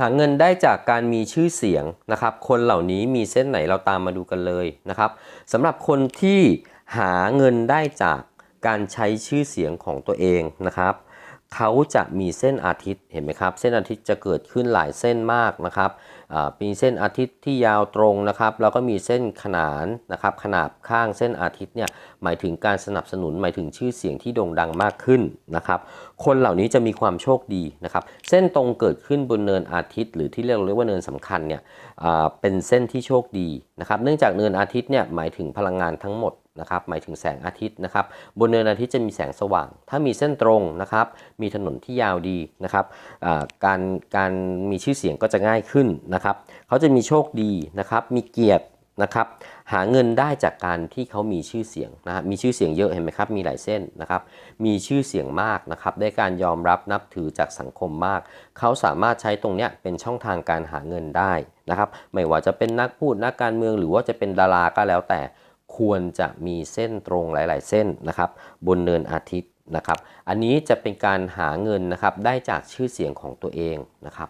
หาเงินได้จากการมีชื่อเสียงนะครับ คนเหล่านี้มีเส้นไหนเราตามมาดูกันเลยนะครับสำหรับคนที่หาเงินได้จากการใช้ชื่อเสียงของตัวเองนะครับ เขาจะมีเส้นอาทิตย์เห็นไหมครับเส้นอาทิตย์จะเกิดขึ้นหลายเส้นมากนะครับมีเส้นอาทิตย์ที่ยาวตรงนะครับแล้วก็มีเส้นขนานนะครับขนาบข้างเส้นอาทิตย์เนี่ยหมายถึงการสนับสนุนหมายถึงชื่อเสียงที่โด่งดังมากขึ้นนะครับคนเหล่านี้จะมีความโชคดีนะครับเส้นตรงเกิดขึ้นบนเนินอาทิตย์ หรือที่เรียกเรียกว่าเนินสำคัญเนี่ยเป็นเส้นที่โชคดีนะครับเนื่องจากเนินอาทิตย์เนี่ยหมายถึงพลังงานทั้งหมดนะครับหมายถึงแสงอาทิตย์นะครับบนเนินอาทิตย์จะมีแสงสว่าง ถ้ามีเส้นตรงนะครับมีถนนที่ยาวดีนะครับการการมีชื่อเสียงก็จะง่ายขึ้นนะครับเขาจะมีโชคดีนะครับมีเกียรตินะครับหาเงินได้จากการที่เขามีชื่อเสียงนะฮะมีชื่อเสียงเยอะเห็นไหมครับมีหลายเส้นนะครับมีชื่อเสียงมากนะครับได้การยอมรับนับถือจากสังคมมาก เขาสามารถใช้ตรงเนี้ยเป็นช่องทางการหาเงินได้นะครับไม่ว่าจะเป็นนักพูดนักการเมืองหรือว่าจะเป็นดาราก็แล้วแต่ ควรจะมีเส้นตรงหลาย ๆ เส้นนะครับบนเนินอาทิตย์นะครับ อันนี้จะเป็นการหาเงินนะครับได้จากชื่อเสียงของตัวเองนะครับ